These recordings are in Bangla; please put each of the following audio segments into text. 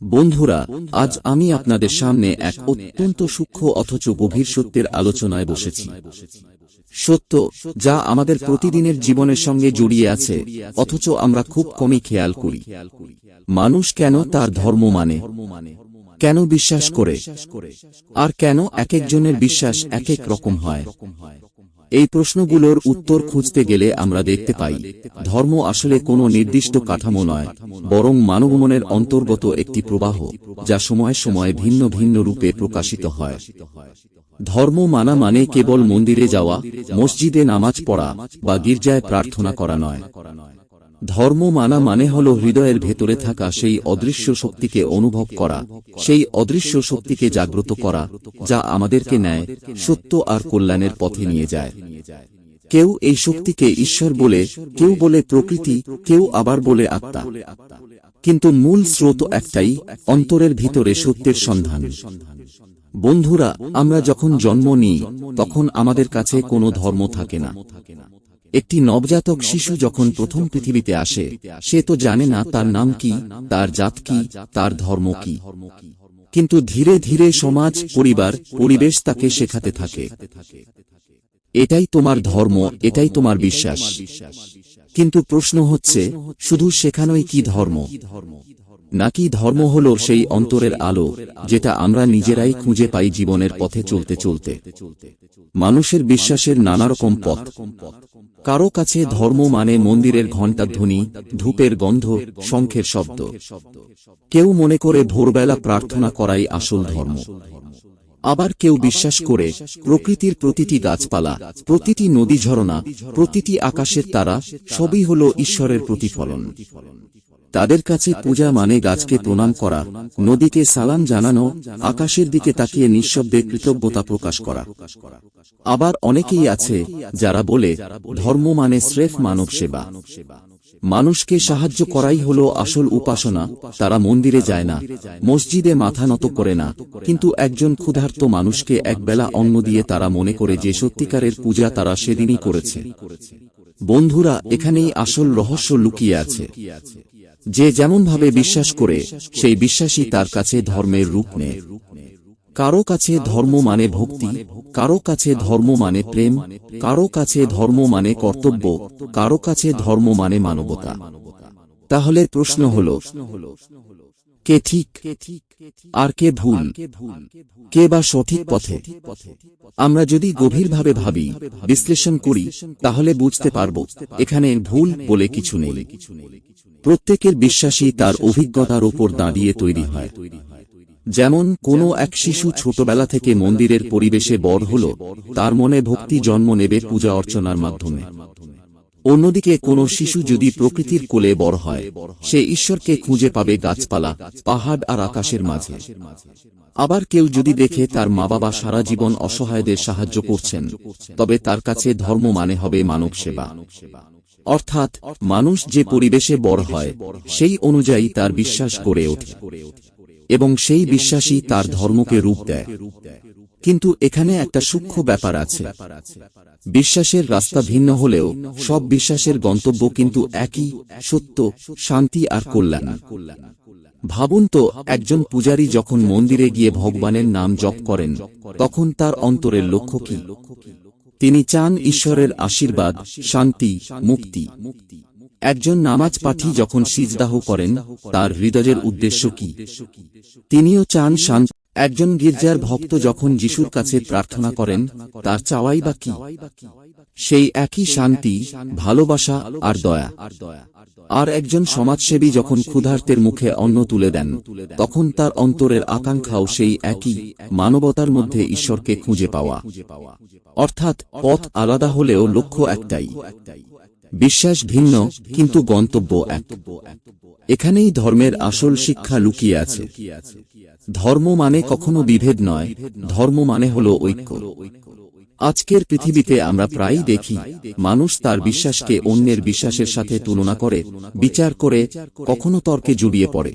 বন্ধুরা আজ আমি আপনাদের সামনে এক অত্যন্ত সূক্ষ্ম অথচ গভীর সত্যের আলোচনায় বসেছি। সত্য যা আমাদের প্রতিদিনের জীবনের সঙ্গে জড়িয়ে আছে অথচ আমরা খুব কমই খেয়াল করি। মানুষ কেন তার ধর্ম মানে? কেন বিশ্বাস করে? আর কেন এক একজনের বিশ্বাস এক এক রকম হয়। এই প্রশ্নগুলোর উত্তর খুঁজতে গেলে আমরা দেখতে পাই, ধর্ম আসলে কোনো নির্দিষ্ট কাঠামো নয়, বরং মানবমনের অন্তর্গত একটি প্রবাহ, যা সময় সময় ভিন্ন ভিন্ন রূপে প্রকাশিত হয়। ধর্ম মানা মানে কেবল মন্দিরে যাওয়া, মসজিদে নামাজ পড়া বা গির্জায় প্রার্থনা করা নয়। ধর্ম মানা মানে হল হৃদয়ের ভেতরে থাকা সেই অদৃশ্য শক্তিকে অনুভব করা, সেই অদৃশ্য শক্তিকে জাগ্রত করা, যা আমাদেরকে নেয় সত্য আর কল্যাণের পথে নিয়ে যায়। কেউ এই শক্তিকে ঈশ্বর বলে, কেউ বলে প্রকৃতি, কেউ আবার বলে আত্মা। কিন্তু মূল স্রোত একটাই, অন্তরের ভিতরে সত্যের সন্ধান। বন্ধুরা, আমরা যখন জন্ম নিই, তখন আমাদের কাছে কোনো ধর্ম থাকে না। একটি নবজাতক শিশু যখন প্রথম পৃথিবীতে আসে, সে তো জানে না তার নাম কি, তার জাত কি, তার ধর্ম কি। কিন্তু ধীরে ধীরে সমাজ, পরিবার, পরিবেশ তাকে শেখাতে থাকে। এটাই তোমার ধর্ম, এটাই তোমার বিশ্বাস। কিন্তু প্রশ্ন হচ্ছে, শুধু শেখানোই কি ধর্ম? নাকি ধর্ম হল সেই অন্তরের আলো যেটা আমরা নিজেরাই খুঁজে পাই জীবনের পথে চলতে চলতে। মানুষের বিশ্বাসের নানা রকম পথ। কারও কাছে ধর্ম মানে মন্দিরের ঘণ্টাধ্বনি ধূপের গন্ধ শঙ্খের শব্দ। কেউ মনে করে ভোরবেলা প্রার্থনা করাই আসল ধর্ম। আবার কেউ বিশ্বাস করে প্রকৃতির প্রতিটি গাছপালা প্রতিটি নদী ঝরনা প্রতিটি আকাশের তারা সবই হল ঈশ্বরের প্রতিফলন। তাদের কাছে পূজা মানে গাছকে প্রণাম করা নদীকে সালাম জানানো আকাশের দিকে তাকিয়ে নিঃশব্দে কৃতজ্ঞতা প্রকাশ করা। আবার অনেকেই আছে যারা বলে ধর্ম মানে স্রেফ মানব সেবা। মানুষকে সাহায্য করাই হল আসল উপাসনা। তারা মন্দিরে যায় না মসজিদে মাথা নত করে না। কিন্তু একজন ক্ষুধার্ত মানুষকে একবেলা অন্ন দিয়ে তারা মনে করে যে সত্যিকারের পূজা তারা সেদিনই করেছে। বন্ধুরা এখানেই আসল রহস্য লুকিয়ে আছে। যে যেমনভাবে বিশ্বাস করে, সেই বিশ্বাসী তার কাছে ধর্মের রূপ নেয়। কারও কাছে ধর্ম মানে ভক্তি, কারও কাছে ধর্ম মানে প্রেম, কারও কাছে ধর্ম মানে কর্তব্য, কারও কাছে ধর্ম মানে মানবতা। তাহলে প্রশ্ন হল, কে ঠিক, আর কে ভুল, কে বা সঠিক পথে? আমরা যদি গভীরভাবে ভাবি, বিশ্লেষণ করি, তাহলে বুঝতে পারব, এখানে ভুল বলে কিছু নেই। প্রত্যেকের বিশ্বাসই তার অভিজ্ঞতার ওপর দাঁড়িয়ে তৈরি হয়। যেমন কোনো এক শিশু ছোটবেলা থেকে মন্দিরের পরিবেশে বড় হল, তার মনে ভক্তি জন্ম নেবে পূজা অর্চনার মাধ্যমে। অন্যদিকে কোনো শিশু যদি প্রকৃতির কোলে বড় হয় সে ঈশ্বরকে খুঁজে পাবে গাছপালা পাহাড় আর আকাশের মাঝে। আবার কেউ যদি দেখে তার মা বাবা সারা জীবন অসহায়দের সাহায্য করছেন তবে তার কাছে ধর্ম মানে হবে মানব সেবা। অর্থাৎ মানুষ যে পরিবেশে বড় হয় সেই অনুযায়ী তার বিশ্বাস গড়ে ওঠে এবং সেই বিশ্বাসই তার ধর্মকে রূপ দেয়। কিন্তু এখানে একটা সূক্ষ্ম ব্যাপার আছে। বিশ্বাসের রাস্তা ভিন্ন হলেও সব বিশ্বাসের গন্তব্য কিন্তু একই, সত্য, শান্তি আর কল্যাণ। ভাবুন তো, একজন পূজারী যখন মন্দিরে গিয়ে ভগবানের নাম জপ করেন, তখন তার অন্তরের লক্ষ্য কি? তিনি চান ঈশ্বরের আশীর্বাদ, শান্তি, মুক্তি। একজন নামাজ পাঠি যখন সিজদাহ করেন, তার হৃদয়ের উদ্দেশ্য কি? তিনিও চান শান্ত একজন গির্জার ভক্ত যখন যিশুর কাছে প্রার্থনা করেন, তার চাওয়াই বা কি? সেই একই শান্তি, ভালোবাসা আর দয়া। আর একজন সমাজসেবী যখন ক্ষুধার্তের মুখে অন্ন তুলে দেন, তখন তার অন্তরের আকাঙ্ক্ষাও সেই একই, মানবতার মধ্যে ঈশ্বরকে খুঁজে পাওয়া। অর্থাৎ পথ আলাদা হলেও লক্ষ্য একটাই। বিশ্বাস ভিন্ন, কিন্তু গন্তব্য এক। এখানেই ধর্মের আসল শিক্ষা লুকিয়ে আছে। ধর্ম মানে কখনো বিভেদ নয়। ধর্ম মানে হল ঐক্য। আজকের পৃথিবীতে আমরা প্রায়ই দেখি মানুষ তার বিশ্বাসকে অন্যের বিশ্বাসের সাথে তুলনা করে বিচার করে কখনো তর্কে জুড়িয়ে পড়ে।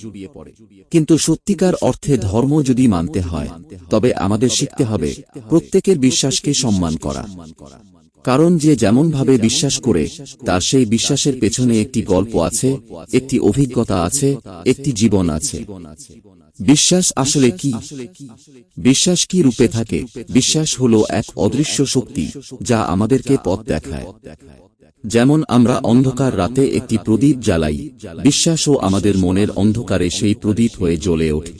কিন্তু সত্যিকার অর্থে ধর্ম যদি মানতে হয় তবে আমাদের শিখতে হবে প্রত্যেকের বিশ্বাসকে সম্মান করা। কারণ যে যেমনভাবে বিশ্বাস করে তার সেই বিশ্বাসের পেছনে একটি গল্প আছে একটি অভিজ্ঞতা আছে একটি জীবন আছে। বিশ্বাস আসলে কি? বিশ্বাস কি রূপে থাকে? বিশ্বাস হলো এক অদৃশ্য শক্তি যা আমাদেরকে পথ দেখায়। যেমন আমরা অন্ধকার রাতে একটি প্রদীপ জ্বালাই, বিশ্বাসও আমাদের মনের অন্ধকারে সেই প্রদীপ হয়ে জ্বলে ওঠে।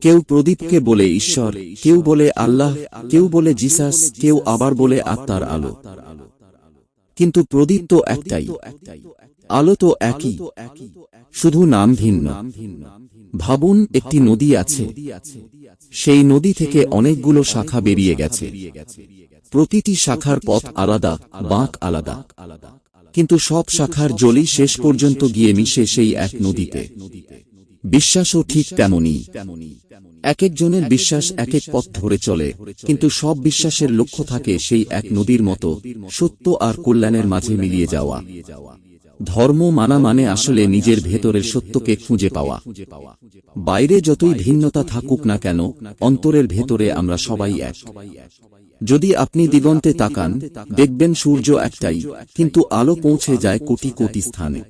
কেউ প্রদীপকে বলে ঈশ্বর, কেউ বলে আল্লাহ, কেউ বলে জিসাস, কেউ আবার বলে আত্মার আলো। কিন্তু প্রদীপ তো একটাই। আলো তো একই। শুধু নাম ভিন্ন ভাবুন, একটি নদী আছে। সেই নদী থেকে অনেকগুলো শাখা বেরিয়ে গেছে। প্রতিটি শাখার পথ আলাদা, বাঁক আলাদা। কিন্তু সব শাখার জলই শেষ পর্যন্ত গিয়ে মিশে সেই এক নদীতে। বিশ্বাসও ঠিক তেমনই। এক একজনের বিশ্বাস এক এক পথ ধরে চলে, কিন্তু সব বিশ্বাসের লক্ষ্য থাকে সেই এক নদীর মতো সত্য আর কল্যাণের মাঝে মিলিয়ে যাওয়া। ধর্ম মানা মানে আসলে নিজের ভেতরের সত্যকে খুঁজে পাওয়া। বাইরে যতই ভিন্নতা থাকুক না কেন, অন্তরের ভেতরে আমরা সবাই এক। যদি আপনি দিগন্তে তাকান, দেখবেন সূর্য একটাই, কিন্তু আলো পৌঁছে যায় কোটি কোটি স্থানে।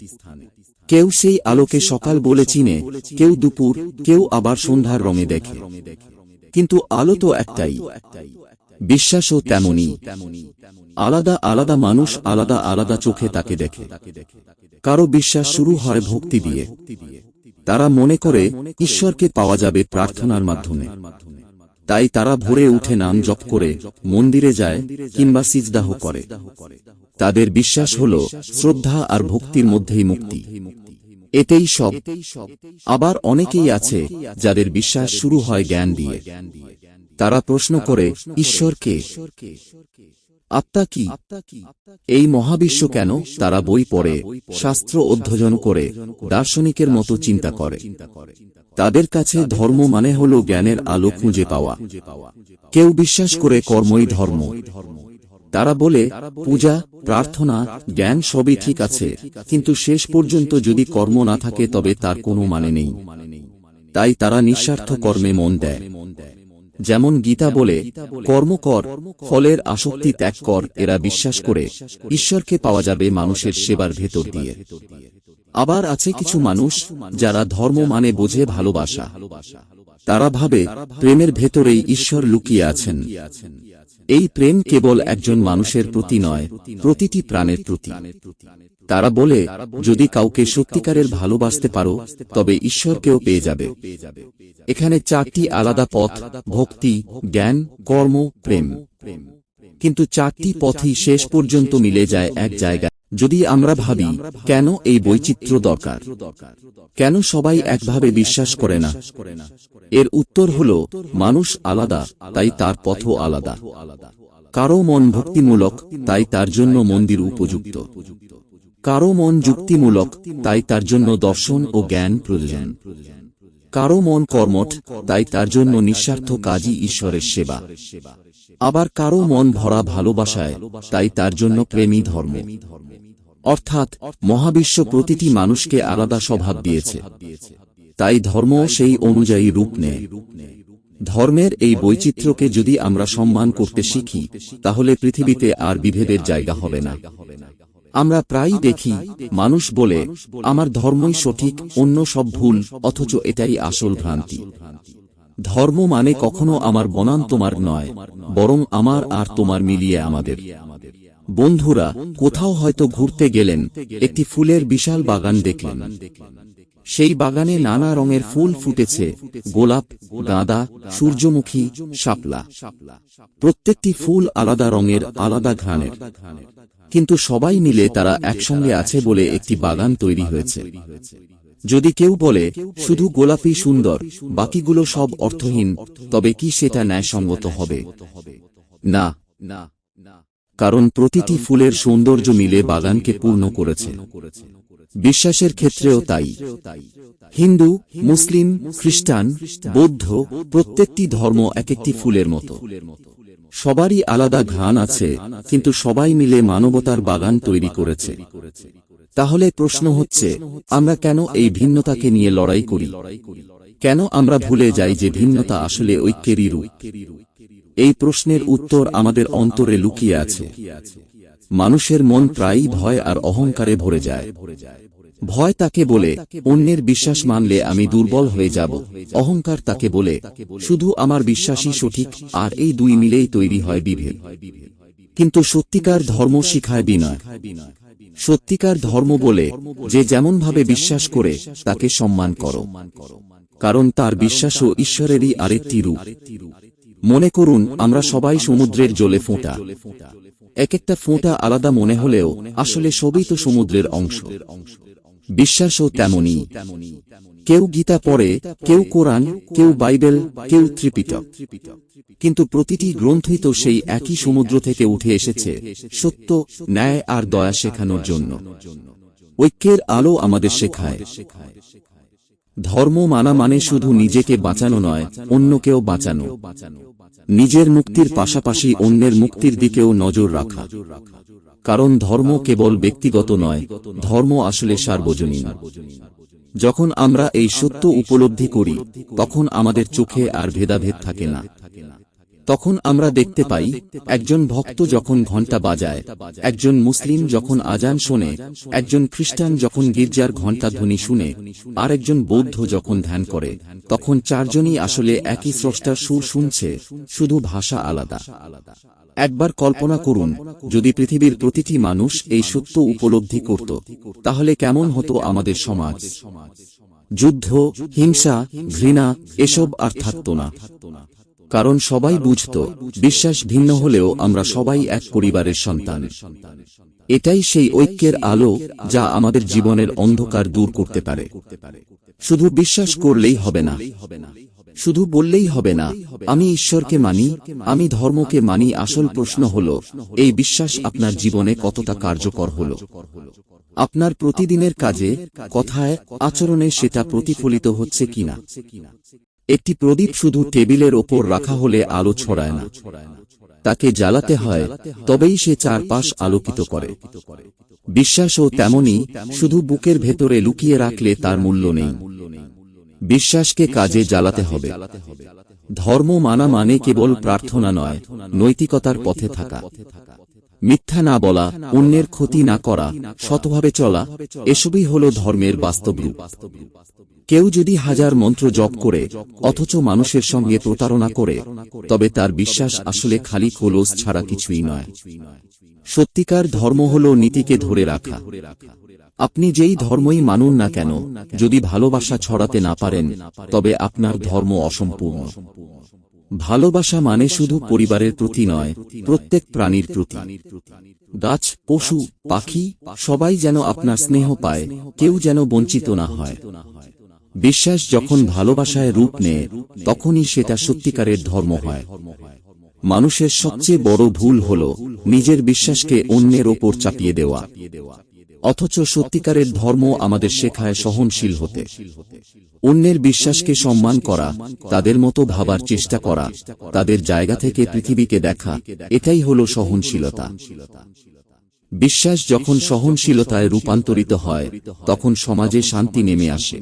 কেউ সেই আলোকে সকাল বলে চিনে, কেউ দুপুর, কেউ আবার সন্ধ্যার রঙে দেখে। কিন্তু আলো তো একটাই। বিশ্বাসও তেমনই। আলাদা আলাদা মানুষ আলাদা আলাদা চোখে তাকে দেখে। কারও বিশ্বাস শুরু হয় ভক্তি দিয়ে। তারা মনে করে ঈশ্বরকে পাওয়া যাবে প্রার্থনার মাধ্যমে। তাই তারা ভোরে উঠে নাম জপ করে, মন্দিরে যায় কিংবা সিজদাহ করে। তাদের বিশ্বাস হল শ্রদ্ধা আর ভক্তির মধ্যেই মুক্তি। এতেই সব। আবার অনেকেই আছে যাদের বিশ্বাস শুরু হয় জ্ঞান দিয়ে। তারা প্রশ্ন করে ঈশ্বরকে? আত্মা কি? এই মহাবিশ্ব কেন? তারা বই পড়ে শাস্ত্র অধ্যয়ন করে দার্শনিকের মতো চিন্তা করে। তাদের কাছে ধর্ম মানে হল জ্ঞানের আলো খুঁজে পাওয়া। কেউ বিশ্বাস করে কর্মই ধর্ম। তারা বলে পূজা প্রার্থনা জ্ঞান সবই ঠিক আছে কিন্তু শেষ পর্যন্ত যদি কর্ম না থাকে তবে তার কোনো মানে নেই। তাই তারা নিঃস্বার্থ কর্মে মন দেয়। যেমন গীতা বলে কর্ম কর ফলের আসক্তি ত্যাগ কর এরা বিশ্বাস করে ঈশ্বরকে পাওয়া যাবে মানুষের সেবার ভেতর দিয়ে। আবার আছে কিছু মানুষ যারা ধর্ম মানে বোঝে ভালোবাসা। তারা ভাবে প্রেমের ভেতরেই ঈশ্বর লুকিয়ে আছেন। এই প্রেম কেবল একজন মানুষের প্রতি নয় প্রতিটি প্রাণের প্রতি। তারা বলে, যদি কাউকে সত্যিকারের ভালোবাসতে পারো, তবে ঈশ্বরকেও পেয়ে যাবে। এখানে চারটি আলাদা পথ, ভক্তি, জ্ঞান, কর্ম, প্রেম। কিন্তু চারটি পথই শেষ পর্যন্ত মিলে যায় এক জায়গায়। যদি আমরা ভাবি, কেন এই বৈচিত্র্য দরকার? কেন সবাই একভাবে বিশ্বাস করে না? এর উত্তর হল, মানুষ আলাদা, তাই তার পথও আলাদা। কারও মন ভক্তিমূলক, তাই তার জন্য মন্দির উপযুক্ত। কারও মন যুক্তিমূলক, তাই তার জন্য দর্শন ও জ্ঞান প্রয়োজন। কারও মন কর্মঠ, তাই তার জন্য নিঃস্বার্থ কাজই ঈশ্বরের সেবা। আবার কারও মন ভরা ভালোবাসায়, তাই তার জন্য প্রেমী ধর্ম। অর্থাৎ, মহাবিশ্ব প্রতিটি মানুষকে আলাদা স্বভাব দিয়েছে। তাই ধর্ম সেই অনুযায়ী রূপ নেয়। ধর্মের এই বৈচিত্র্যকে যদি আমরা সম্মান করতে শিখি, তাহলে পৃথিবীতে আর বিভেদের জায়গা হবে না। আমরা প্রায়ই দেখি মানুষ বলে আমার ধর্মই সঠিক অন্য সব ভুল অথচ এটাই আসল ভ্রান্তি। ধর্ম মানে কখনো আমার বনাম তোমার নয় বরং আমার আর তোমার মিলিয়ে আমাদের। বন্ধুরা কোথাও হয়তো ঘুরতে গেলেন একটি ফুলের বিশাল বাগান দেখলেন। সেই বাগানে নানা রঙের ফুল ফুটেছে গোলাপ গাঁদা সূর্যমুখী শাপলা। প্রত্যেকটি ফুল আলাদা রঙের আলাদা ঘ্রাণের। কিন্তু সবাই মিলে তারা একসঙ্গে আছে বলে একটি বাগান তৈরি হয়েছে। যদি কেউ বলে, শুধু গোলাপি সুন্দর, বাকিগুলো সব অর্থহীন, তবে কি সেটা ন্যায়সঙ্গত হবে? না। কারণ প্রতিটি ফুলের সৌন্দর্য মিলে বাগানকে পূর্ণ করেছে। বিশ্বাসের ক্ষেত্রেও তাই। হিন্দু, মুসলিম, খ্রিস্টান, বৌদ্ধ প্রত্যেকটি ধর্ম এক একটি ফুলের মতো। সবারই আলাদা ঘ্রাণ আছে, কিন্তু সবাই মিলে মানবতার বাগান তৈরি করেছে। তাহলে প্রশ্ন হচ্ছে, আমরা কেন এই ভিন্নতাকে নিয়ে লড়াই করি? কেন আমরা ভুলে যাই যে ভিন্নতা আসলে ঐক্যেরই রূপ? এই প্রশ্নের উত্তর আমাদের অন্তরে লুকিয়ে আছে। মানুষের মন প্রায়ই ভয় আর অহংকারে ভরে যায়। ভয় তাকে বলে অন্যের বিশ্বাস মানলে আমি দুর্বল হয়ে যাব। অহংকার তাকে বলে শুধু আমার বিশ্বাসই সঠিক আর এই দুই মিলেই তৈরি হয় বিভেদ। কিন্তু সত্যিকার ধর্ম শিখায় বিনয় সত্যিকার ধর্ম বলে যে যেমনভাবে বিশ্বাস করে তাকে সম্মান করো। কারণ তার বিশ্বাসও ঈশ্বরেরই আরেকটি রূপ। মনে করুন আমরা সবাই সমুদ্রের জলে ফোঁটা। এক একটা ফোঁটা আলাদা মনে হলেও আসলে সবই তো সমুদ্রের অংশ। বিশ্বাসও তেমনই। কেউ গীতা পড়ে, কেউ কোরআন, কেউ বাইবেল, কেউ ত্রিপিটক। কিন্তু প্রতিটি গ্রন্থই তো সেই একই সমুদ্র থেকে উঠে এসেছে, সত্য, ন্যায় আর দয়া শেখানোর জন্য। ঐক্যের আলো আমাদের শেখায়। ধর্ম মানা মানে শুধু নিজেকে বাঁচানো নয়, অন্যকেও বাঁচানো। নিজের মুক্তির পাশাপাশি অন্যের মুক্তির দিকেও নজর রাখা। কারণ ধর্ম কেবল ব্যক্তিগত নয়, ধর্ম আসলে সার্বজনীন। যখন আমরা এই সত্য উপলব্ধি করি, তখন আমাদের চোখে আর ভেদাভেদ থাকে না। তখন আমরা দেখতে পাই, একজন ভক্ত যখন ঘণ্টা বাজায়, একজন মুসলিম যখন আজান শোনে, একজন খ্রিস্টান যখন গির্জার ঘণ্টা ধ্বনি শুনে আর একজন বৌদ্ধ যখন ধ্যান করে, তখন চারজনই আসলে একই স্রষ্টার সুর শুনছে, শুধু ভাষা আলাদা। একবার কল্পনা করুন। যদি পৃথিবীর প্রতিটি মানুষ এই সত্য উপলব্ধি করত তাহলে কেমন হতো আমাদের সমাজ? যুদ্ধ হিংসা ঘৃণা এসব আর থাকত না। কারণ সবাই বুঝত বিশ্বাস ভিন্ন হলেও আমরা সবাই এক পরিবারের সন্তান। এটাই সেই ঐক্যের আলো যা আমাদের জীবনের অন্ধকার দূর করতে পারে। শুধু বিশ্বাস করলেই হবে না। শুধু বললেই হবে না, আমি ঈশ্বরকে মানি, আমি ধর্মকে মানি, আসল প্রশ্ন হল, এই বিশ্বাস আপনার জীবনে কতটা কার্যকর হল? আপনার প্রতিদিনের কাজে, কথায়, আচরণে সেটা প্রতিফলিত হচ্ছে কিনা? একটি প্রদীপ শুধু টেবিলের ওপর রাখা হলে আলো ছড়ায় না। তাকে জ্বালাতে হয়, তবেই সে চারপাশ আলোকিত করে। বিশ্বাসও তেমনই, শুধু বুকের ভেতরে লুকিয়ে রাখলে তার মূল্য নেই। বিশ্বাসকে কাজে জ্বালাতে হবে। ধর্ম মানা মানে কেবল প্রার্থনা নয়, নৈতিকতার পথে থাকা। মিথ্যা না বলা, অন্যের ক্ষতি না করা শতভাবে চলা, এসবই হল ধর্মের বাস্তব রূপ। কেউ যদি হাজার মন্ত্র জপ করে, অথচ মানুষের সঙ্গে প্রতারণা করে, তবে তার বিশ্বাস আসলে খালি খোলস ছাড়া কিছুই নয়। সত্যিকার ধর্ম হল নীতিকে ধরে রাখা। আপনি যেই ধর্মই মানুন না কেন, যদি ভালোবাসা ছড়াতে না পারেন, তবে আপনার ধর্ম অসম্পূর্ণ। ভালোবাসা মানে শুধু পরিবারের প্রতি নয়, প্রত্যেক প্রাণীর প্রতি। গাছ, পশু, পাখি, সবাই যেন আপনার স্নেহ পায়, কেউ যেন বঞ্চিত না হয়। বিশ্বাস যখন ভালোবাসায় রূপ নেয়, তখনই সেটা সত্যিকারের ধর্ম হয়। মানুষের সবচেয়ে বড় ভুল হল নিজের বিশ্বাসকে অন্যের ওপর চাপিয়ে দেওয়া। অথচ সত্যিকারের ধর্ম আমাদের শেখায় সহনশীল হতে। অন্যের বিশ্বাসকে সম্মান করা, তাদের মতো ভাবার চেষ্টা করা, তাদের জায়গা থেকে পৃথিবীকে দেখা, এটাই হল সহনশীলতা। বিশ্বাস যখন সহনশীলতায় রূপান্তরিত হয়, তখন সমাজে শান্তি নেমে আসে।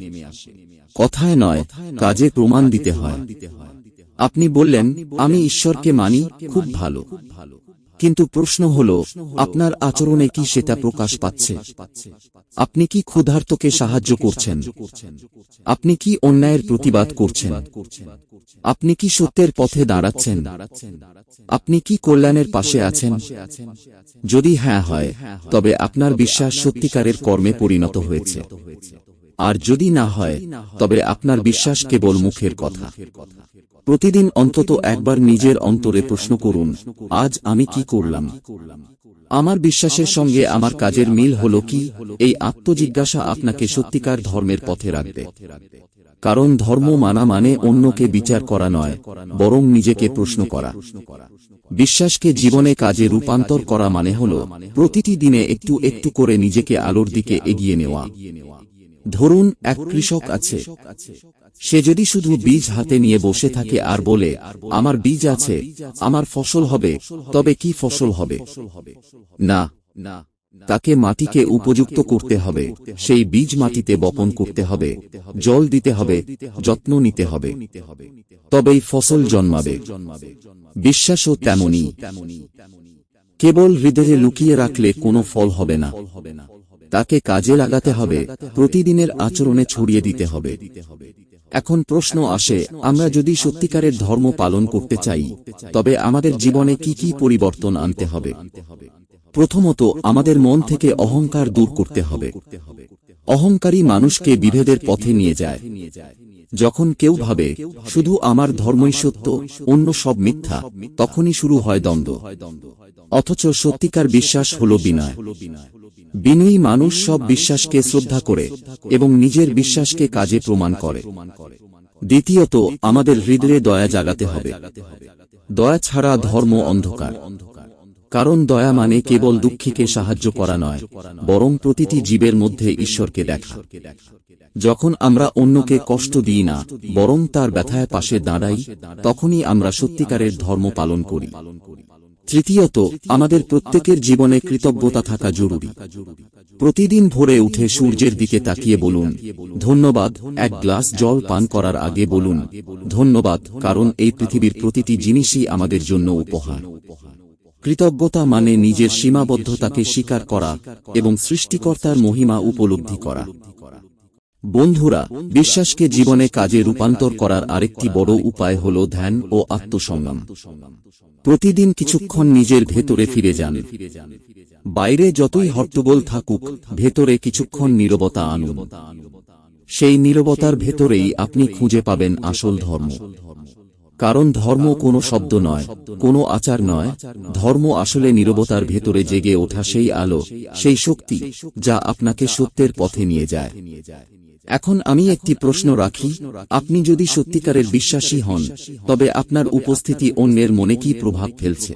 কথায় নয়, কাজে প্রমাণ দিতে হয়। আপনি বললেন, আমি ঈশ্বরকে মানি, খুব ভালো। কিন্তু প্রশ্ন হল আপনার আচরণে কি সেটা প্রকাশ পাচ্ছে? আপনি কি ক্ষুধার্তকে সাহায্য করছেন? আপনি কি অন্যায়ের প্রতিবাদ করছেন? আপনি কি সত্যের পথে দাঁড়াচ্ছেন? আপনি কি কল্যাণের পাশে আছেন? যদি হ্যাঁ হয় তবে আপনার বিশ্বাস সত্যিকারের কর্মে পরিণত হয়েছে। আর যদি না হয় তবে আপনার বিশ্বাস কেবল মুখের কথা। প্রতিদিন অন্তত একবার নিজের অন্তরে প্রশ্ন করুন, আজ আমি কি করলাম? আমার বিশ্বাসের সঙ্গে আমার কাজের মিল হল কি? এই আত্মজিজ্ঞাসা আপনাকে সত্যিকার ধর্মের পথে রাখবে। কারণ ধর্ম মানা মানে অন্যকে বিচার করা নয়, বরং নিজেকে প্রশ্ন করা। বিশ্বাসকে জীবনে কাজে রূপান্তর করা মানে হল প্রতিটি দিনে একটু একটু করে নিজেকে আলোর দিকে এগিয়ে নেওয়া। ধরুন, এক কৃষক আছে। সে যদি শুধু বীজ হাতে নিয়ে বসে থাকে আর বলে, আমার বীজ আছে, আমার ফসল হবে, তবে কি ফসল হবে? না, তাকে মাটিকে উপযুক্ত করতে হবে, সেই বীজ মাটিতে বপন করতে হবে, জল দিতে হবে, যত্ন নিতে হবে, তবেই ফসল জন্মাবে। বিশ্বাসও তেমনি কেবল হৃদয়ে লুকিয়ে রাখলে কোনো ফল হবে না। তাকে কাজে লাগাতে হবে, প্রতিদিনের আচরণে ছড়িয়ে দিতে হবে। এখন প্রশ্ন আসে আমরা যদি সত্যিকারের ধর্ম পালন করতে চাই তবে আমাদের জীবনে কি কি পরিবর্তন আনতে হবে? প্রথমত আমাদের মন থেকে অহংকার দূর করতে হবে। অহংকারী মানুষকে বিভেদের পথে নিয়ে যায়। যখন কেউ ভাবে শুধু আমার ধর্মই সত্য অন্য সব মিথ্যা তখনই শুরু হয় দ্বন্দ্ব। অথচ সত্যিকার বিশ্বাস হল বিনয়। বিনয়ী মানুষ সব বিশ্বাসকে শ্রদ্ধা করে এবং নিজের বিশ্বাসকে কাজে প্রমাণ করে। দ্বিতীয়ত, আমাদের হৃদয়ে দয়া জাগাতে হবে। দয়া ছাড়া ধর্ম অন্ধকার। কারণ দয়া মানে কেবল দুঃখীকে সাহায্য করা নয়, বরং প্রতিটি জীবের মধ্যে ঈশ্বরকে দেখা। যখন আমরা অন্যকে কষ্ট দিই না, বরং তার ব্যথায় পাশে দাঁড়াই, তখনই আমরা সত্যিকারের ধর্ম পালন করি। তৃতীয়ত আমাদের প্রত্যেকের জীবনে কৃতজ্ঞতা থাকা জরুরি। প্রতিদিন ভোরে উঠে সূর্যের দিকে তাকিয়ে বলুন ধন্যবাদ এক গ্লাস জল পান করার আগে বলুন ধন্যবাদ কারণ এই পৃথিবীর প্রতিটি জিনিসই আমাদের জন্য উপহার। কৃতজ্ঞতা মানে নিজের সীমাবদ্ধতাকে স্বীকার করা এবং সৃষ্টিকর্তার মহিমা উপলব্ধি করা। বন্ধুরা, বিশ্বাসকে জীবনে কাজে রূপান্তর করার আরেকটি বড় উপায় হল ধ্যান ও আত্মসংগ্রাম। প্রতিদিন কিছুক্ষণ নিজের ভেতরে ফিরে যান। বাইরে যতই হট্টগোল থাকুক, ভেতরে কিছুক্ষণ নীরবতা আনুন। সেই নীরবতার ভেতরেই আপনি খুঁজে পাবেন আসল ধর্ম। কারণ ধর্ম কোনো শব্দ নয়, কোনো আচার নয়। ধর্ম আসলে নীরবতার ভেতরে জেগে ওঠা সেই আলো, সেই শক্তি যা আপনাকে সত্যের পথে নিয়ে যায়। এখন আমি একটি প্রশ্ন রাখি আপনি যদি সত্যিকারের বিশ্বাসী হন তবে আপনার উপস্থিতি অন্যের মনে কি প্রভাব ফেলছে?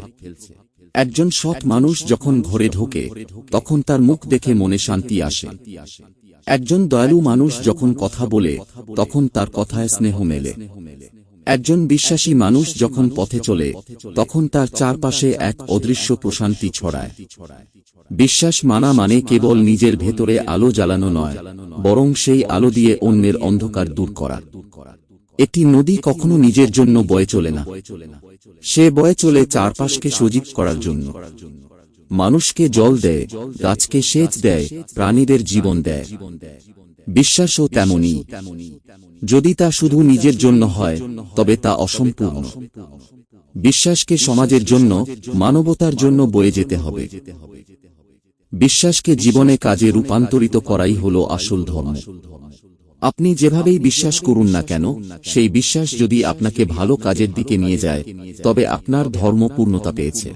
একজন সৎ মানুষ যখন ঘরে ঢোকে তখন তার মুখ দেখে মনে শান্তি আসে। একজন দয়ালু মানুষ যখন কথা বলে তখন তার কথায় স্নেহ মেলে। একজন বিশ্বাসী মানুষ যখন পথে চলে, তখন তার চারপাশে এক অদৃশ্য প্রশান্তি ছড়ায়। বিশ্বাস মানা মানে কেবল নিজের ভেতরে আলো জ্বালানো নয়, বরং সেই আলো দিয়ে অন্যের অন্ধকার দূর করা। একটি নদী কখনো নিজের জন্য বয়ে চলে না। সে বয়ে চলে চারপাশকে সজীব করার জন্য। মানুষকে জল দেয়, গাছকে সেচ দেয়, প্রাণীদের জীবন দেয়। বিশ্বাসও তেমনি যদি তা শুধু নিজের জন্য হয়, তবে তা অসম্পূর্ণ। বিশ্বাসকে সমাজের জন্য, মানবতার জন্য বয়ে যেতে হবে। বিশ্বাসকে জীবনে কাজে রূপান্তরিত করাই হল আসল ধর্ম। আপনি যেভাবেই বিশ্বাস করুন না কেন, সেই বিশ্বাস যদি আপনাকে ভালো কাজের দিকে নিয়ে যায়, তবে আপনার ধর্ম পূর্ণতা পেয়েছে।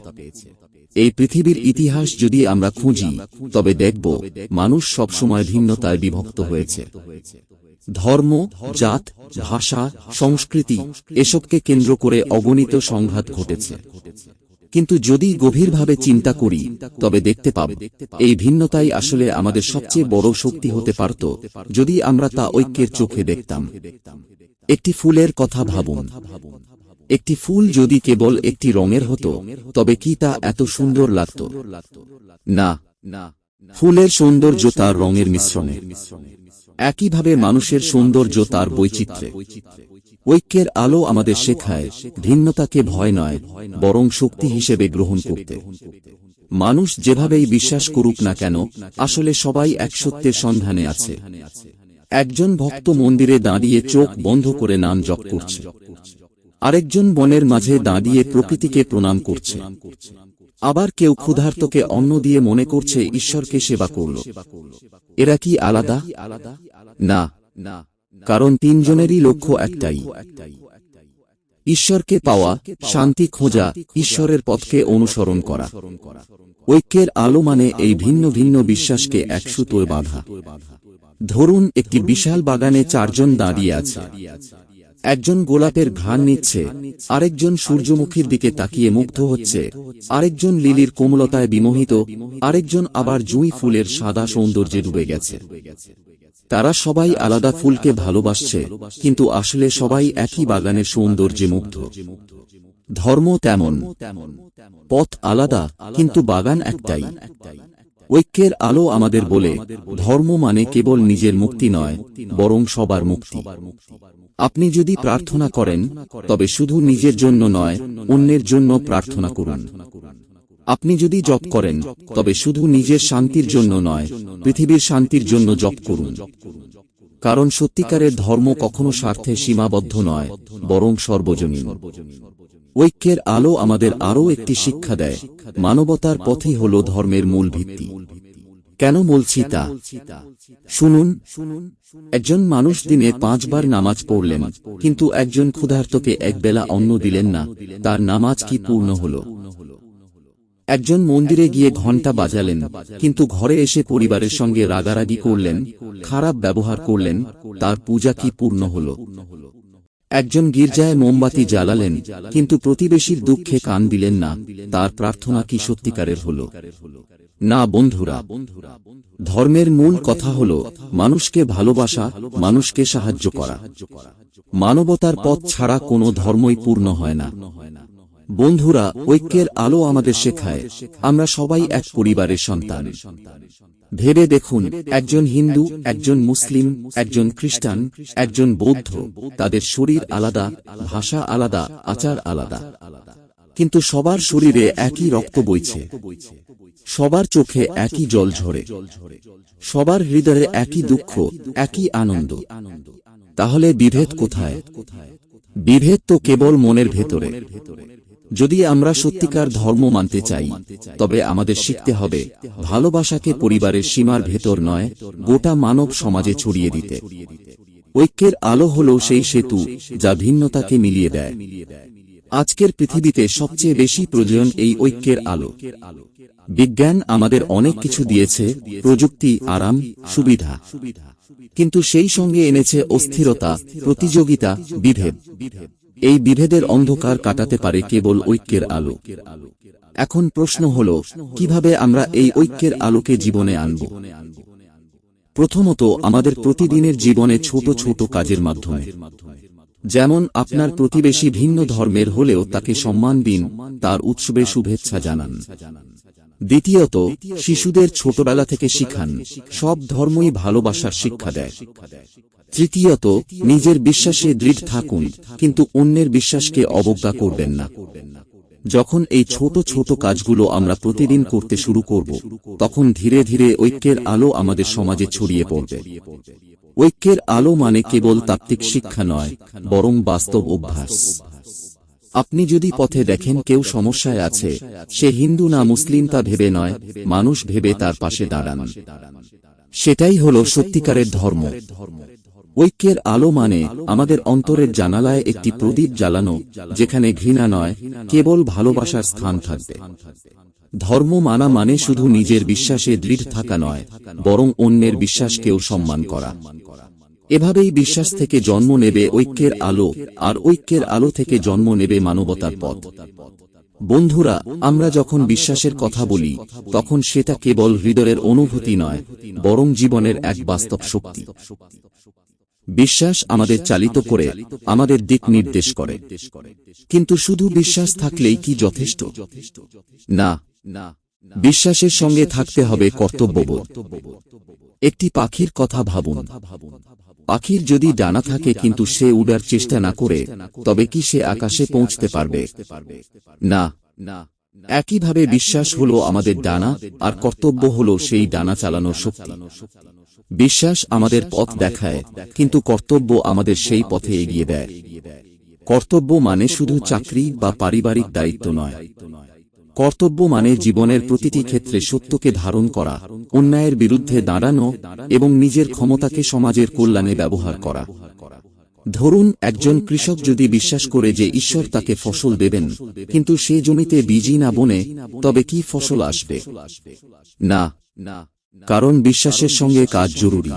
এই পৃথিবীর ইতিহাস যদি আমরা খুঁজি, তবে দেখব মানুষ সবসময় ভিন্নতায় বিভক্ত হয়েছে। ধর্ম, জাত, ভাষা, সংস্কৃতি এসবকে কেন্দ্র করে অগণিত সংঘাত ঘটেছে। কিন্তু যদি গভীরভাবে চিন্তা করি, তবে দেখতে পাব, এই ভিন্নতাই আসলে আমাদের সবচেয়ে বড় শক্তি হতে পারত যদি আমরা তা ঐক্যের চোখে দেখতাম। একটি ফুলের কথা ভাবুন। একটি ফুল যদি কেবল একটি রঙের হতো তবে কি তা এত সুন্দর লাগত? না ফুলের সৌন্দর্য তার রঙের মিশ্রণে। একইভাবে মানুষের সৌন্দর্য তার বৈচিত্র্যে। ঐক্যের আলো আমাদের শেখায় ভিন্নতাকে ভয় নয় বরং শক্তি হিসেবে গ্রহণ করতে। মানুষ যেভাবেই বিশ্বাস করুক না কেন আসলে সবাই এক সত্যের সন্ধানে আছে। একজন ভক্ত মন্দিরে দাঁড়িয়ে চোখ বন্ধ করে নাম জপ করছে। আরেকজন বনের মাঝে দাঁড়িয়ে প্রকৃতিকে প্রণাম করছে। আবার কেউ ক্ষুধার্তকে অন্ন দিয়ে মনে করছে ঈশ্বরকে সেবা করল। এরা কি আলাদা? না, কারণ তিনজনেরই লক্ষ্য একটাই। ঈশ্বরকে পাওয়া, শান্তি খোঁজা, ঈশ্বরের পথকে অনুসরণ করা। ঐক্যের আলো মানে এই ভিন্ন ভিন্ন বিশ্বাসকে এক সুতোয় বাঁধা। ধরুন, একটি বিশাল বাগানে চারজন দাঁড়িয়ে আছে। একজন গোলাপের ঘ্রাণ নিচ্ছে, আরেকজন সূর্যমুখীর দিকে তাকিয়ে মুগ্ধ হচ্ছে, আরেকজন লিলির কোমলতায় বিমোহিত, আরেকজন আবার জুঁই ফুলের সাদা সৌন্দর্যে ডুবে গেছে। তারা সবাই আলাদা ফুলকে ভালোবাসছে, কিন্তু আসলে সবাই একই বাগানের সৌন্দর্যে মুগ্ধ। ধর্ম তেমন, পথ আলাদা, কিন্তু বাগান একটাই। ঐক্যের আলো আমাদের বলে ধর্ম মানে কেবল নিজের মুক্তি নয় বরং সবার মুক্তি। আপনি যদি প্রার্থনা করেন তবে শুধু নিজের জন্য নয় অন্যের জন্য প্রার্থনা করুন। আপনি যদি জপ করেন তবে শুধু নিজের শান্তির জন্য নয় পৃথিবীর শান্তির জন্য জপ করুন। কারণ সত্যিকারের ধর্ম কখনো স্বার্থে সীমাবদ্ধ নয়, বরং সর্বজনীন। ঐক্যের আলো আমাদের আরও একটি শিক্ষা দেয়, মানবতার পথই হল ধর্মের মূল ভিত্তি। কেন বলছি তা? শুনুন, একজন মানুষ দিনে পাঁচবার নামাজ পড়লেন, কিন্তু একজন ক্ষুধার্তকে একবেলা অন্ন দিলেন না, তার নামাজ কি পূর্ণ হল? একজন মন্দিরে গিয়ে ঘণ্টা বাজালেন, কিন্তু ঘরে এসে পরিবারের সঙ্গে রাগারাগি করলেন, খারাপ ব্যবহার করলেন, তার পূজা কি পূর্ণ হল। একজন গির্জায় মোমবাতি জ্বালালেন, কিন্তু প্রতিবেশীর দুঃখে কান দিলেন না, তার প্রার্থনা কি সত্যিকারের হল? না বন্ধুরা, ধর্মের মূল কথা হল মানুষকে ভালোবাসা, মানুষকে সাহায্য করা। মানবতার পথ ছাড়া কোনো ধর্মই পূর্ণ হয় না। বন্ধুরা, ঐক্যের আলো আমাদের শেখায়। আমরা সবাই এক পরিবারের সন্তান। ভেবে দেখুন, একজন হিন্দু, একজন মুসলিম, একজন খ্রিস্টান, একজন বৌদ্ধ, তাদের শরীর আলাদা, ভাষা আলাদা, আচার আলাদা। কিন্তু সবার শরীরে একই রক্ত বইছে। সবার চোখে একই জল ঝরে। সবার হৃদয়ে একই দুঃখ, একই আনন্দ। তাহলে বিভেদ কোথায়? বিভেদ তো কেবল মনের ভেতরে। যদি আমরা সত্যিকার ধর্ম মানতে চাই তবে আমাদের শিখতে হবে ভালোবাসাকে পরিবারের সীমার ভেতর নয় গোটা মানব সমাজে ছড়িয়ে দিতে। ঐক্যের আলো হল সেই সেতু যা ভিন্নতাকে মিলিয়ে দেয়। আজকের পৃথিবীতে সবচেয়ে বেশি প্রয়োজন এই ঐক্যের আলো। বিজ্ঞান আমাদের অনেক কিছু দিয়েছে প্রযুক্তি আরাম সুবিধা। কিন্তু সেই সঙ্গে এনেছে অস্থিরতা প্রতিযোগিতা বিভেদ। এই বিভেদের অন্ধকার কাটাতে পারে কেবল ঐক্যের আলো। এখন প্রশ্ন হল, কীভাবে আমরা এই ঐক্যের আলোকে জীবনে আনব? প্রথমত, আমাদের প্রতিদিনের জীবনে ছোট ছোট কাজের মাধ্যমে। যেমন, আপনার প্রতিবেশী ভিন্ন ধর্মের হলেও তাকে সম্মান দিন, তার উৎসবে শুভেচ্ছা জানান। দ্বিতীয়ত, শিশুদের ছোটবেলা থেকে শিখান, সব ধর্মই ভালোবাসার শিক্ষা দেয়। তৃতীয়ত, নিজের বিশ্বাসে দৃঢ় থাকুন, কিন্তু অন্যের বিশ্বাসকে অবজ্ঞা করবেন না। যখন এই ছোট ছোট কাজগুলো আমরা প্রতিদিন করতে শুরু করব, তখন ধীরে ধীরে ঐক্যের আলো আমাদের সমাজে ছড়িয়ে পড়বে। ঐক্যের আলো মানে কেবল তাত্ত্বিক শিক্ষা নয়, বরং বাস্তব অভ্যাস। আপনি যদি পথে দেখেন কেউ সমস্যায় আছে, সে হিন্দু না মুসলিম তা ভেবে নয়, মানুষ ভেবে তার পাশে দাঁড়ান। সেটাই হল সত্যিকারের ধর্ম। ঐক্যের আলো মানে আমাদের অন্তরের জানালায় একটি প্রদীপ জ্বালানো, যেখানে ঘৃণা নয়, কেবল ভালোবাসার স্থান থাকবে। ধর্ম মানা মানে শুধু নিজের বিশ্বাসে দৃঢ় থাকা নয়, বরং অন্যের বিশ্বাসকেও সম্মান করা। এভাবেই বিশ্বাস থেকে জন্ম নেবে ঐক্যের আলো, আর ঐক্যের আলো থেকে জন্ম নেবে মানবতার পথ। বন্ধুরা, আমরা যখন বিশ্বাসের কথা বলি, তখন সেটা কেবল হৃদয়ের অনুভূতি নয়, বরং জীবনের এক বাস্তব শক্তি। বিশ্বাস আমাদের চালিত করে, আমাদের দিক নির্দেশ করে। কিন্তু শুধু বিশ্বাস থাকলেই কি যথেষ্ট? না। বিশ্বাসের সঙ্গে থাকতে হবে কর্তব্যবোধ। একটি পাখির কথা ভাবুন। পাখির যদি ডানা থাকে কিন্তু সে উড়ার চেষ্টা না করে, তবে কি সে আকাশে পৌঁছতে পারবে? না। একইভাবে বিশ্বাস হল আমাদের ডানা, আর কর্তব্য হল সেই ডানা চালানোর শক্তি। বিশ্বাস আমাদের পথ দেখায় কিন্তু কর্তব্য আমাদের সেই পথে এগিয়ে দেয়। কর্তব্য মানে শুধু চাকরি বা পারিবারিক দায়িত্ব নয়। কর্তব্য মানে জীবনের প্রতিটি ক্ষেত্রে সত্যকে ধারণ করা অন্যায়ের বিরুদ্ধে দাঁড়ানো এবং নিজের ক্ষমতাকে সমাজের কল্যাণে ব্যবহার করা। ধরুন একজন কৃষক যদি বিশ্বাস করে যে ঈশ্বর তাকে ফসল দেবেন কিন্তু সে জমিতে বীজই না বনে তবে কি ফসল আসবে? না। কারণ বিশ্বাসের সঙ্গে কাজ জরুরি।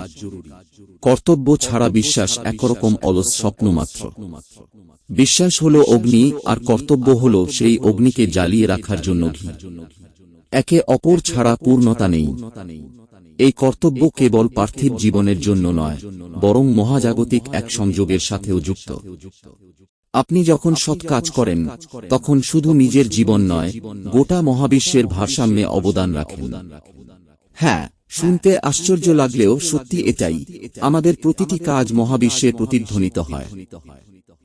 কর্তব্য ছাড়া বিশ্বাস একরকম অলস স্বপ্ন মাত্র। বিশ্বাস হল অগ্নি আর কর্তব্য হল সেই অগ্নিকে জ্বালিয়ে রাখার জন্য ঘি। একে অপর ছাড়া পূর্ণতা নেই। এই কর্তব্য কেবল পার্থিব জীবনের জন্য নয়, বরং মহাজাগতিক এক সংযোগের সাথেও যুক্ত। আপনি যখন সৎ কাজ করেন, তখন শুধু নিজের জীবন নয়, গোটা মহাবিশ্বের ভারসাম্যে অবদান রাখেন। হ্যাঁ শুনতে আশ্চর্য লাগলেও সত্যি এটাই, আমাদের প্রতিটি কাজ মহাবিশ্বে প্রতিধ্বনিত হয়।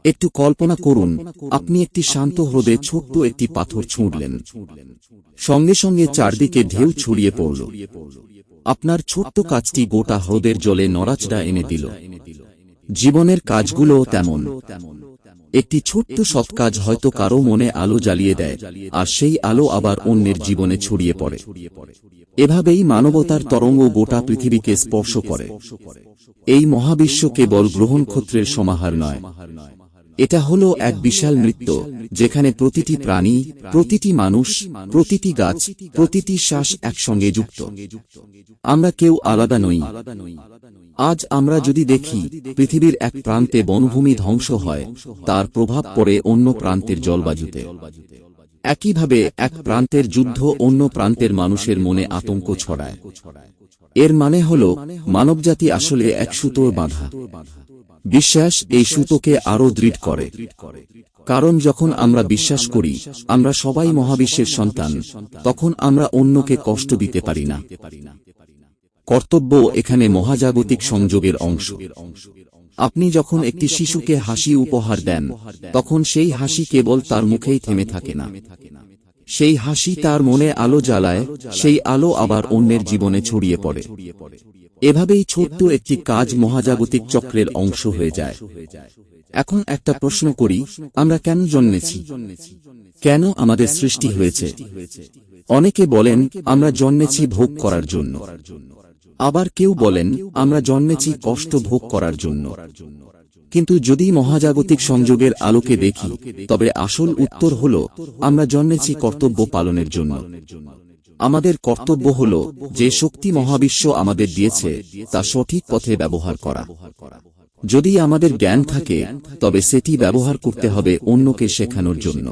একটু কল্পনা করুন, আপনি একটি শান্ত হ্রদে ছোট্ট একটি পাথর ছুঁড়লেন। সঙ্গে সঙ্গে চারদিকে ঢেউ ছড়িয়ে পড়ল। আপনার ছোট্ট কাজটি গোটা হ্রদের জলে নড়াচড়া এনে দিল। জীবনের কাজগুলোও তেমন। একটি ছোট্ট সৎ কাজ হয়তো কারও মনে আলো জ্বালিয়ে দেয়, আর সেই আলো আবার অন্যের জীবনে ছড়িয়ে পড়ে। এভাবেই মানবতার তরঙ্গ গোটা পৃথিবীকে স্পর্শ করে। এই মহাবিশ্ব কেবল গ্রহণক্ষত্রের সমাহার নয়। এটা হলো এক বিশাল নৃত্য, যেখানে প্রতিটি প্রাণী, প্রতিটি মানুষ, প্রতিটি গাছ, প্রতিটি শ্বাস একসঙ্গে যুক্ত। আমরা কেউ আলাদা নই। আজ আমরা যদি দেখি, পৃথিবীর এক প্রান্তে বনভূমি ধ্বংস হয়, তার প্রভাব পড়ে অন্য প্রান্তের জলবায়ুতে। একইভাবে এক প্রান্তের যুদ্ধ অন্য প্রান্তের মানুষের মনে আতঙ্ক ছড়ায়। এর মানে হল, মানবজাতি আসলে এক সুতোর বাঁধা। বিশ্বাস এই সুতোকে আরও দৃঢ় করে। কারণ যখন আমরা বিশ্বাস করি, আমরা সবাই মহাবিশ্বের সন্তান, তখন আমরা অন্যকে কষ্ট দিতে পারি না। কর্তব্য এখানে মহাজাগতিক সংযোগের অংশ। আপনি যখন একটি শিশুকে হাসি উপহার দেন তখন সেই হাসি কেবল তার মুখেই থেমে থাকে না। সেই হাসি তার মনে আলো জ্বালায় সেই আলো আবার অন্যের জীবনে ছড়িয়ে পড়ে। এভাবেই ছোট্ট একটি কাজ মহাজাগতিক চক্রের অংশ হয়ে যায়। এখন একটা প্রশ্ন করি আমরা কেন জন্মেছি? কেন আমাদের সৃষ্টি হয়েছে? অনেকে বলেন আমরা জন্মেছি ভোগ করার জন্য। আবার কেউ বলেন, আমরা জন্মেছি কষ্ট ভোগ করার জন্য। কিন্তু যদি মহাজাগতিক সংযোগের আলোকে দেখি, তবে আসল উত্তর হল, আমরা জন্মেছি কর্তব্য পালনের জন্য। আমাদের কর্তব্য হল, যে শক্তি মহাবিশ্ব আমাদের দিয়েছে, তা সঠিক পথে ব্যবহার করা। যদি আমাদের জ্ঞান থাকে, তবে সেটি ব্যবহার করতে হবে অন্যকে শেখানোর জন্য।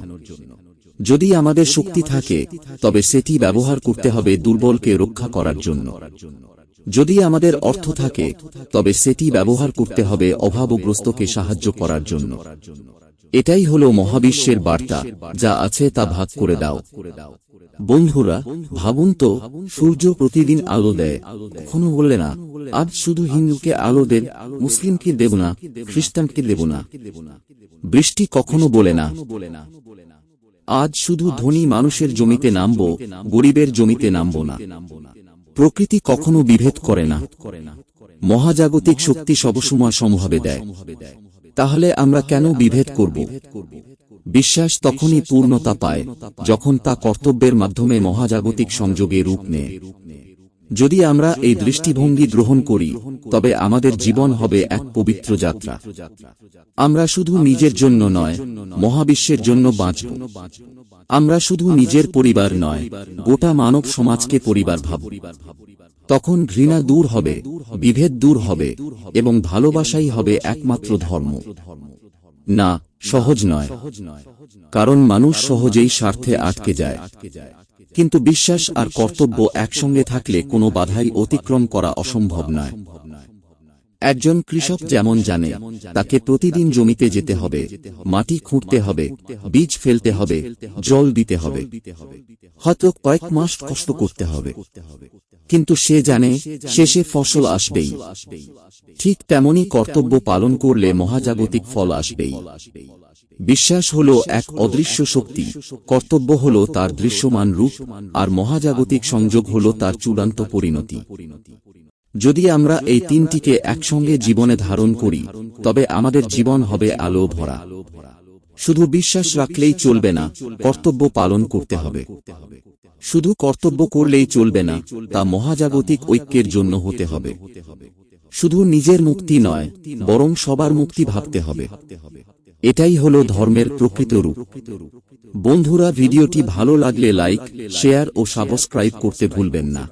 যদি আমাদের শক্তি থাকে, তবে সেটি ব্যবহার করতে হবে দুর্বলকে রক্ষা করার জন্য। যদি আমাদের অর্থ থাকে, তবে সেটি ব্যবহার করতে হবে অভাবগ্রস্তকে সাহায্য করার জন্য। এটাই হল মহাবিশ্বের বার্তা, যা আছে তা ভাগ করে দাও। বন্ধুরা, ভাবুন তো, সূর্য প্রতিদিন আলো দেয়। কখনো বললে না, আজ শুধু হিন্দুকে আলো দেন, মুসলিমকে দেব না, খ্রিস্টানকে দেব না। বৃষ্টি কখনো বলে না, আজ শুধু ধনী মানুষের জমিতে নামব, গরিবের জমিতে নামব না। প্রকৃতি কখনো বিভেদ করে না। মহাজাগতিক শক্তি সবসময় সমভাবে দেয়। তাহলে আমরা কেন বিভেদ করব? বিশ্বাস তখনই পূর্ণতা পায় যখন তা কর্তব্যের মাধ্যমে মহাজাগতিক সংযোগে রূপ নেয়। যদি আমরা এই দৃষ্টিভঙ্গি গ্রহণ করি, তবে আমাদের জীবন হবে এক পবিত্র যাত্রা। আমরা শুধু নিজের জন্য নয়, মহাবিশ্বের জন্য বাঁচব। আমরা শুধু নিজের পরিবার নয়, গোটা মানব সমাজকে পরিবার ভাব তখন ঘৃণা দূর হবে, বিভেদ দূর হবে, এবং ভালোবাসাই হবে একমাত্র ধর্ম। না, সহজ নয়, কারণ মানুষ সহজেই স্বার্থে আটকে যায়। কিন্তু বিশ্বাস আর কর্তব্য একসঙ্গে থাকলে কোনো বাধাই অতিক্রম করা অসম্ভব নয়। একজন কৃষক যেমন জানে, তাকে প্রতিদিন জমিতে যেতে হবে, মাটি খুঁড়তে হবে, বীজ ফেলতে হবে, জল দিতে হবে। হয়তো কয়েক মাস কষ্ট করতে হবে। কিন্তু সে জানে, শেষে ফসল আসবেই। ঠিক তেমনি কর্তব্য পালন করলে মহাজাগতিক ফল আসবেই। বিশ্বাস হল এক অদৃশ্য শক্তি। কর্তব্য হল তার দৃশ্যমান রূপ আর মহাজাগতিক সংযোগ হল তার চূড়ান্ত পরিণতি। যদি আমরা এই তিনটিকে একসঙ্গে জীবনে ধারণ করি তবে আমাদের জীবন হবে আলো ভরা শুধু বিশ্বাস রাখলেই চলবে না কর্তব্য পালন করতে হবে। শুধু কর্তব্য করলেই চলবে না তা মহাজাগতিক ঐক্যের জন্য হতে হবে। শুধু নিজের মুক্তি নয় বরং সবার মুক্তি ভাবতে হবে। এটাই হল ধর্মের প্রকৃত রূপ। বন্ধুরা, ভিডিওটি ভালো লাগলে লাইক শেয়ার ও সাবস্ক্রাইব করতে ভুলবেন না।